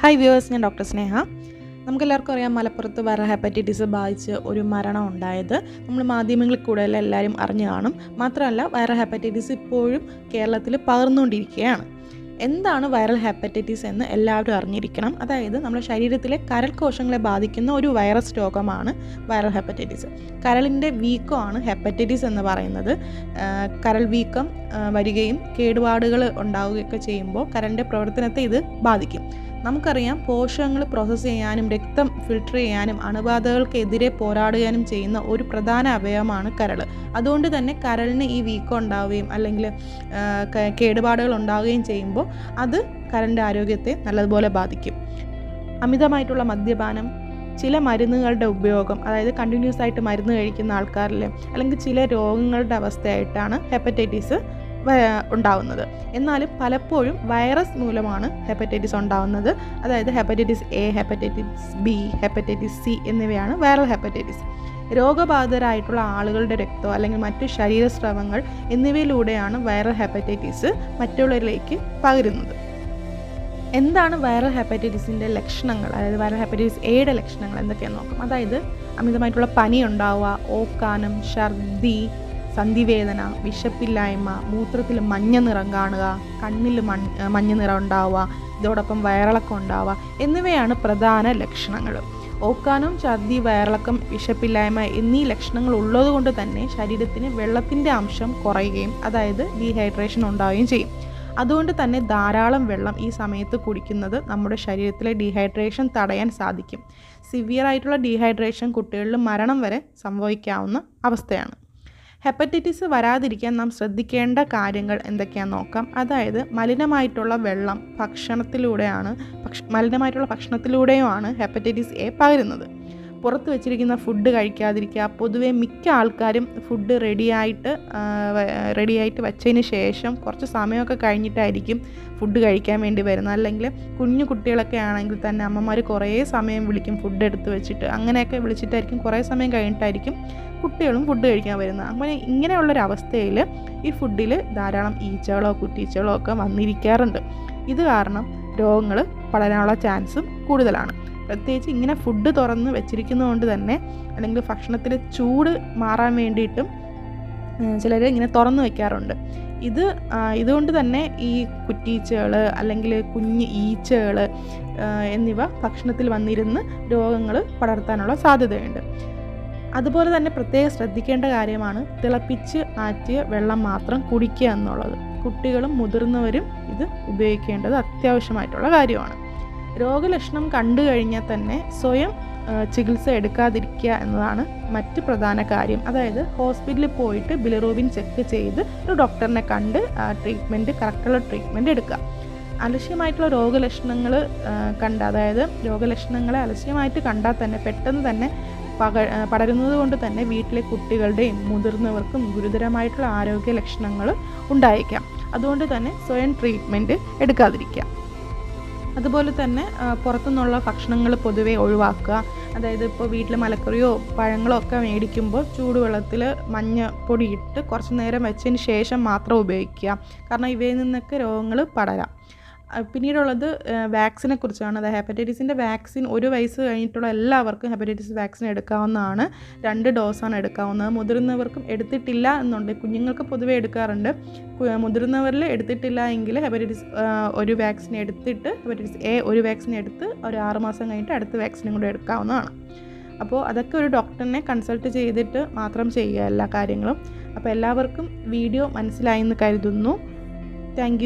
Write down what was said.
Hi viewers ഞാൻ doctor Sneha. നമുക്കെല്ലാവർക്കും അറിയാം മലപ്പുറത്ത് വൈറൽ ഹെപ്പറ്റൈറ്റിസ് ബാധിച്ച് ഒരു മരണം ഉണ്ടായത്. നമ്മൾ മാധ്യമങ്ങളിൽ കൂടെ എല്ലാവരും അറിഞ്ഞു കാണും. മാത്രമല്ല വൈറൽ ഹെപ്പറ്റൈറ്റിസ് ഇപ്പോഴും കേരളത്തിൽ പകർന്നുകൊണ്ടിരിക്കുകയാണ്. എന്താണ് വൈറൽ ഹെപ്പറ്റൈറ്റിസ് എന്ന് എല്ലാവരും അറിഞ്ഞിരിക്കണം. അതായത് നമ്മുടെ ശരീരത്തിലെ കരൾ കോശങ്ങളെ ബാധിക്കുന്ന ഒരു വൈറസ് രോഗമാണ് വൈറൽ ഹെപ്പറ്റൈറ്റിസ് കരളിന്റെ വീക്കമാണ് ഹെപ്പറ്റൈറ്റിസ് എന്ന് പറയുന്നത്. കരൾ വീക്കം വരികയും കേടുപാടുകൾ ഉണ്ടാവുകയൊക്കെ ചെയ്യുമ്പോൾ കരളിന്റെ പ്രവർത്തനത്തെ ഇത് ബാധിക്കും. നമുക്കറിയാം പോഷകങ്ങൾ പ്രോസസ്സ് ചെയ്യാനും രക്തം ഫിൽട്ടർ ചെയ്യാനും അണുബാധകൾക്കെതിരെ പോരാടുകയും ചെയ്യുന്ന ഒരു പ്രധാന അവയവമാണ് കരൾ. അതുകൊണ്ട് തന്നെ കരളിന് ഈ വീക്കം ഉണ്ടാവുകയും അല്ലെങ്കിൽ കേടുപാടുകൾ ഉണ്ടാവുകയും ചെയ്യുമ്പോൾ അത് കരളിന്റെ ആരോഗ്യത്തെ നല്ലതുപോലെ ബാധിക്കും. അമിതമായിട്ടുള്ള മദ്യപാനം ചില മരുന്നുകളുടെ ഉപയോഗം അതായത് കണ്ടിന്യൂസ് ആയിട്ട് മരുന്ന് കഴിക്കുന്ന ആൾക്കാരിൽ അല്ലെങ്കിൽ ചില രോഗങ്ങളുടെ അവസ്ഥയായിട്ടാണ് ഹെപ്പറ്റൈറ്റിസ് ഉണ്ടാവുന്നത്. എന്നാലും പലപ്പോഴും വൈറസ് മൂലമാണ് ഹെപ്പറ്റൈറ്റിസ് ഉണ്ടാവുന്നത്. അതായത് hepatitis A hepatitis B hepatitis C എന്നിവയാണ് വൈറൽ ഹെപ്പറ്റൈറ്റിസ് രോഗബാധിതരായിട്ടുള്ള ആളുകളുടെ രക്തം അല്ലെങ്കിൽ മറ്റു ശരീരസ്രവങ്ങൾ എന്നിവയിലൂടെയാണ് വൈറൽ ഹെപ്പറ്റൈറ്റിസ് മറ്റുള്ളവരിലേക്ക് പകരുന്നത്. എന്താണ് വൈറൽ ഹെപ്പറ്റൈറ്റിസിന്റെ ലക്ഷണങ്ങൾ? അതായത് വൈറൽ ഹെപ്പറ്റൈറ്റിസ് എയുടെ ലക്ഷണങ്ങൾ എന്തൊക്കെയാണെന്ന് നോക്കാം. അതായത് അമിതമായിട്ടുള്ള പനി ഉണ്ടാവുക ഓക്കാനം ഛർദി സന്ധിവേദന വിശപ്പില്ലായ്മ മൂത്രത്തിൽ മഞ്ഞ നിറം കാണുക കണ്ണിൽ മഞ്ഞ മഞ്ഞ നിറം ഉണ്ടാവുക ഇതോടൊപ്പം വയറിളക്കം ഉണ്ടാവുക എന്നിവയാണ് പ്രധാന ലക്ഷണങ്ങൾ. ഓക്കാനം ഛർദി വയറിളക്കം വിശപ്പില്ലായ്മ എന്നീ ലക്ഷണങ്ങൾ ഉള്ളതുകൊണ്ട് തന്നെ ശരീരത്തിന് വെള്ളത്തിന്റെ അംശം കുറയുകയും അതായത് ഡീഹൈഡ്രേഷൻ ഉണ്ടാവുകയും ചെയ്യും. അതുകൊണ്ട് തന്നെ ധാരാളം വെള്ളം ഈ സമയത്ത് കുടിക്കുന്നത് നമ്മുടെ ശരീരത്തിലെ ഡീഹൈഡ്രേഷൻ തടയാൻ സാധിക്കും. സിവിയർ ആയിട്ടുള്ള ഡീഹൈഡ്രേഷൻ കുട്ടികളിൽ മരണം വരെ സംഭവിക്കാവുന്ന അവസ്ഥയാണ്. ഹെപ്പറ്റൈറ്റിസ് വരാതിരിക്കാൻ നാം ശ്രദ്ധിക്കേണ്ട കാര്യങ്ങൾ എന്തൊക്കെയാണെന്ന് നോക്കാം. അതായത് മലിനമായിട്ടുള്ള വെള്ളം ഭക്ഷണത്തിലൂടെയാണ് ഭക്ഷ മലിനമായിട്ടുള്ള ഭക്ഷണത്തിലൂടെയുമാണ് ഹെപ്പറ്റൈറ്റിസ് എ പകരുന്നത്. പുറത്ത് വെച്ചിരിക്കുന്ന ഫുഡ് കഴിക്കാതിരിക്കുക. പൊതുവെ മിക്ക ആൾക്കാരും ഫുഡ് റെഡിയായിട്ട് റെഡിയായിട്ട് വെച്ചതിന് ശേഷം കുറച്ച് സമയമൊക്കെ കഴിഞ്ഞിട്ടായിരിക്കും ഫുഡ് കഴിക്കാൻ വേണ്ടി വരുന്നത്. അല്ലെങ്കിൽ കുഞ്ഞു കുട്ടികളൊക്കെ ആണെങ്കിൽ തന്നെ അമ്മമാർ കുറേ സമയം വിളിക്കും ഫുഡ് എടുത്ത് വെച്ചിട്ട്. അങ്ങനെയൊക്കെ വിളിച്ചിട്ടായിരിക്കും കുറേ സമയം കഴിഞ്ഞിട്ടായിരിക്കും കുട്ടികളും ഫുഡ് കഴിക്കാൻ വരുന്നത്. അങ്ങനെ ഇങ്ങനെയുള്ളൊരവസ്ഥയിൽ ഈ ഫുഡിൽ ധാരാളം ഈച്ചകളോ കുറ്റീച്ചകളോ ഒക്കെ വന്നിരിക്കാറുണ്ട്. ഇത് കാരണം രോഗങ്ങൾ പടരാനുള്ള ചാൻസും കൂടുതലാണ്. പ്രത്യേകിച്ച് ഇങ്ങനെ ഫുഡ് തുറന്ന് വെച്ചിരിക്കുന്നതുകൊണ്ട് തന്നെ അല്ലെങ്കിൽ ഭക്ഷണത്തിലെ ചൂട് മാറാൻ വേണ്ടിയിട്ടും ചിലർ ഇങ്ങനെ തുറന്ന് വെക്കാറുണ്ട്. ഇത് ഇതുകൊണ്ട് തന്നെ ഈ കുറ്റീച്ചകൾ അല്ലെങ്കിൽ കുഞ്ഞ് ഈച്ചകൾ എന്നിവ ഭക്ഷണത്തിൽ വന്നിരുന്ന് രോഗങ്ങൾ പടർത്താനുള്ള സാധ്യതയുണ്ട്. അതുപോലെ തന്നെ പ്രത്യേകം ശ്രദ്ധിക്കേണ്ട കാര്യമാണ് തിളപ്പിച്ച് ആറ്റിയ വെള്ളം മാത്രം കുടിക്കുക എന്നുള്ളത്. കുട്ടികളും മുതിർന്നവരും ഇത് ഉപയോഗിക്കേണ്ടത് അത്യാവശ്യമായിട്ടുള്ള കാര്യമാണ്. രോഗലക്ഷണം കണ്ടു കഴിഞ്ഞാൽ തന്നെ സ്വയം ചികിത്സ എടുക്കാതിരിക്കുക എന്നതാണ് മറ്റ് പ്രധാന കാര്യം. അതായത് ഹോസ്പിറ്റലിൽ പോയിട്ട് ബിലിറൂബിൻ ചെക്ക് ചെയ്ത് ഒരു ഡോക്ടറിനെ കണ്ട് ട്രീറ്റ്മെന്റ് കറക്റ്റുള്ള ട്രീറ്റ്മെന്റ് എടുക്കുക. അലക്ഷ്യമായിട്ടുള്ള രോഗലക്ഷണങ്ങൾ കണ്ട അതായത് രോഗലക്ഷണങ്ങളെ അലക്ഷ്യമായിട്ട് കണ്ടാൽ തന്നെ പെട്ടെന്ന് തന്നെ പക പടരുന്നത് കൊണ്ട് തന്നെ വീട്ടിലെ കുട്ടികളുടെയും മുതിർന്നവർക്കും ഗുരുതരമായിട്ടുള്ള ആരോഗ്യ ലക്ഷണങ്ങൾ ഉണ്ടായേക്കാം. അതുകൊണ്ട് തന്നെ സ്വയം ട്രീറ്റ്മെന്റ് എടുക്കാതിരിക്കുക. അതുപോലെ തന്നെ പുറത്തുനിന്നുള്ള ഭക്ഷണങ്ങൾ പൊതുവേ ഒഴിവാക്കുക. അതായത് ഇപ്പോൾ വീട്ടിൽ മലക്കറിയോ പഴങ്ങളോ ഒക്കെ മേടിക്കുമ്പോൾ ചൂടുവെള്ളത്തിൽ മഞ്ഞപ്പൊടി ഇട്ട് കുറച്ച് നേരം വെച്ചതിന് ശേഷം മാത്രം ഉപയോഗിക്കുക. കാരണം ഇവയിൽ നിന്നൊക്കെ രോഗങ്ങൾ പടരാം. പിന്നീടുള്ളത് വാക്സിനെ കുറിച്ചാണ്. അത് ഹെപ്പറ്റൈറ്റിസിന്റെ വാക്സിൻ ഒരു വയസ്സ് കഴിഞ്ഞിട്ടുള്ള എല്ലാവർക്കും ഹെപ്പറ്റൈറ്റിസ് വാക്സിൻ എടുക്കാവുന്നതാണ്. രണ്ട് ഡോസാണ് എടുക്കാവുന്നത്. മുതിർന്നവർക്കും എടുത്തിട്ടില്ല എന്നുണ്ട്. കുഞ്ഞുങ്ങൾക്ക് പൊതുവേ എടുക്കാറുണ്ട്. മുതിർന്നവരിൽ എടുത്തിട്ടില്ല എങ്കിൽ ഹെപ്പറ്റൈറ്റിസ് ഒരു വാക്സിൻ എടുത്തിട്ട് ഹെപ്പറ്റൈറ്റിസ് എ ഒരു വാക്സിൻ എടുത്ത് ഒരു ആറ് മാസം കഴിഞ്ഞിട്ട് അടുത്ത വാക്സിനും കൂടെ എടുക്കാവുന്നതാണ്. അപ്പോൾ അതൊക്കെ ഒരു ഡോക്ടറിനെ കൺസൾട്ട് ചെയ്തിട്ട് മാത്രം ചെയ്യുക എല്ലാ കാര്യങ്ങളും. അപ്പോൾ എല്ലാവർക്കും വീഡിയോ മനസ്സിലായി എന്ന് കരുതുന്നു. താങ്ക്